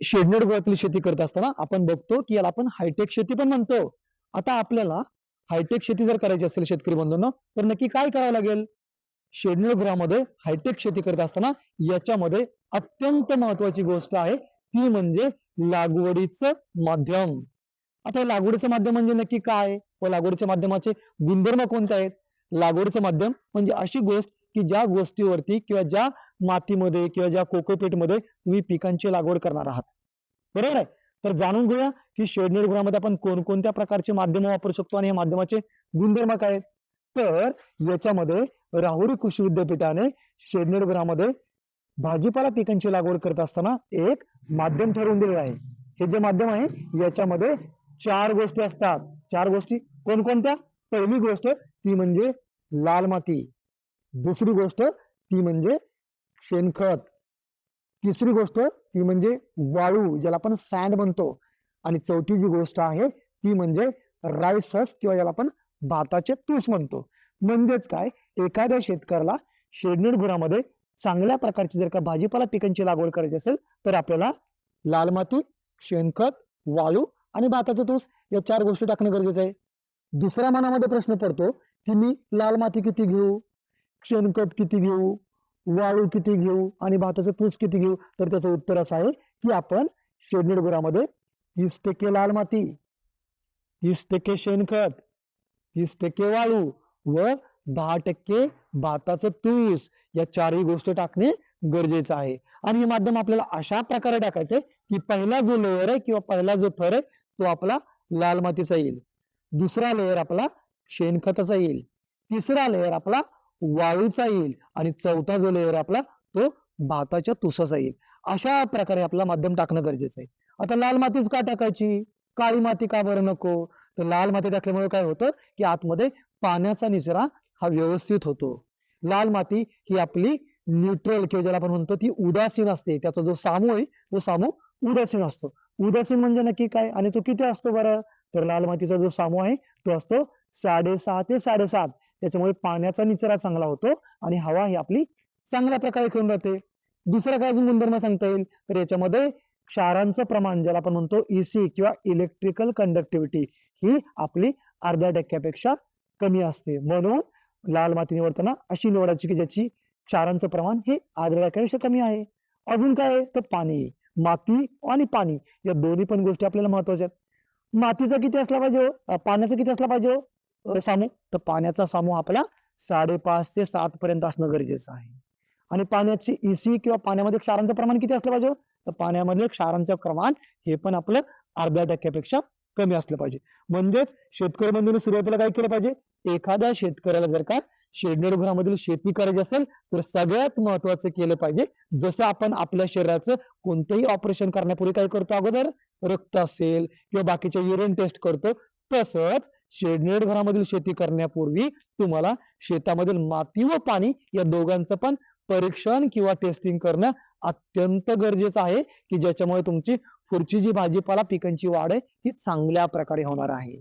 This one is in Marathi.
शेडनेड गृहातील शेती करत असताना आपण बघतो की याला आपण हायटेक शेती पण म्हणतो. आता आपल्याला हायटेक शेती जर करायची असेल शेतकरी बंधूंना तर नक्की काय करावं लागेल? शेडनेड गृहामध्ये हायटेक शेती करत असताना याच्यामध्ये अत्यंत महत्वाची गोष्ट आहे ती म्हणजे लागवडीचं माध्यम. आता हे लागवडीचं माध्यम म्हणजे नक्की काय? व लागवडीच्या माध्यमाचे गुणधर्म कोणते आहेत? लागवडीचं माध्यम म्हणजे अशी गोष्ट की ज्या गोष्टीवरती किंवा ज्या मातीमध्ये किंवा ज्या कोकोपीटमध्ये तुम्ही पिकांची लागवड करणार आहात. बरोबर आहे? तर जाणून घेऊया की शेडनेट गृहामध्ये आपण कोणकोणत्या प्रकारचे माध्यम वापरू शकतो आणि या माध्यमाचे गुणधर्म काय आहेत? तर याच्यामध्ये राहुरी कृषी विद्यापीठाने शेडनेर गृहामध्ये भाजीपाला पिकांची लागवड करत असताना एक माध्यम ठरवून दिलेलं आहे. हे जे माध्यम आहे याच्यामध्ये चार गोष्टी असतात. चार गोष्टी कोणकोणत्या? पहिली गोष्ट ती म्हणजे लाल माती. दुसरी गोष्ट ती म्हणजे शेणखत. तिसरी गोष्ट ती म्हणजे वाळू ज्याला आपण सँड म्हणतो. आणि चौथी जी गोष्ट आहे ती म्हणजे रायसस किंवा ज्याला आपण भाताचे तूस म्हणतो. म्हणजेच काय? एखाद्या शेतकऱ्याला शेडनेडगुरामध्ये चांगल्या प्रकारची जर का भाजीपाला पिकांची लागवड करायची असेल तर आपल्याला लाल माती शेणखत वाळू आणि भाताचं तूस या चार गोष्टी टाकणं गरजेचं आहे. दुसऱ्या मनामध्ये प्रश्न पडतो की मी लाल माती किती घेऊ? शेणखत किती घेऊ? वाळू किती घेऊ? आणि भाताचं तूस किती घेऊ? तर त्याचं उत्तर असं आहे की आपण शेडनेट गुरामध्ये तीस टक्के लाल माती तीस टक्के शेणखत तीस टक्के वाळू व दहा टक्के भाताचं तूस या चारही गोष्टी टाकणे गरजेचं आहे. आणि हे माध्यम आपल्याला अशा प्रकारे टाकायचंय की पहिला जो लेअर आहे किंवा पहिला जो थर आहे तो आपला लाल मातीचा येईल. दुसरा लेअर आपला शेणखताचा येईल. तिसरा लेअर आपला वाळूचा येईल आणि चौथा जो लेअर आपला तो भाताच्या तुसाचा येईल. अशा प्रकारे आपला माध्यम टाकणं गरजेचं आहे. आता लाल मातीच का टाकायची? काळी माती का बरं नको? तर लाल माती टाकल्यामुळे काय होतं की आतमध्ये पाण्याचा निचरा हा व्यवस्थित होतो. लाल माती ही आपली न्यूट्रल किंवा ज्याला आपण म्हणतो ती उदासीन असते. त्याचा जो सामू आहे तो सामू उदासीन असतो. उदासीन म्हणजे नक्की काय? आणि तो किती असतो बरं? तर लाल मातीचा जो सामू आहे तो असतो साडेसहा ते साडेसात. त्याच्यामुळे पाण्याचा निचरा चांगला होतो आणि हवा ही आपली चांगल्या प्रकारे खेळून राहते. दुसरा काय अजून गुणधर्म सांगता येईल? तर याच्यामध्ये क्षारांचं प्रमाण ज्याला आपण म्हणतो इसी किंवा इलेक्ट्रिकल कंडक्टिव्हिटी ही आपली अर्ध्या टक्क्यापेक्षा कमी असते. म्हणून लाल माती निवडताना अशी निवडायची की ज्याची क्षारांचं प्रमाण हे अर्ध्या टक्क्यापेक्षा कमी आहे. अजून काय आहे? तर पाणी. माती आणि पाणी या दोन्ही पण गोष्टी आपल्याला महत्त्वाच्या आहेत. मातीचा किती असला पाहिजे हो? पाण्याचा किती असला पाहिजे हो? हो? तर पाण्याचा सामूह आपला साडेपाच ते सात पर्यंत असणं गरजेचं आहे. आणि पाण्याची इसी किंवा पाण्यामध्ये क्षारांचं प्रमाण किती असलं पाहिजे? तर पाण्यामधले क्षारांचं प्रमाण हे पण आपलं अर्ध्या टक्क्यापेक्षा कमी असलं पाहिजे. म्हणजेच शेतकरी बंधूने सुरुवातीला काय केलं पाहिजे? एखाद्या शेतकऱ्याला जर का शेडनेट घरामधील शेती करायची असेल तर सगळ्यात महत्वाचं केलं पाहिजे. जसं आपण आपल्या शरीराचं कोणतंही ऑपरेशन करण्यापूर्वी काय करतो अगोदर? रक्त असेल किंवा बाकीचे युरिन टेस्ट करतो. तसंच शेडनेट घरामधील शेती करण्यापूर्वी तुम्हाला शेतामधील माती व पाणी या दोघांचं पण परीक्षण किंवा टेस्टिंग करणं अत्यंत गरजेचं आहे की ज्याच्यामुळे तुमची पुढची जी भाजीपाला पिकांची वाढ आहे ती चांगल्या प्रकारे होणार आहे.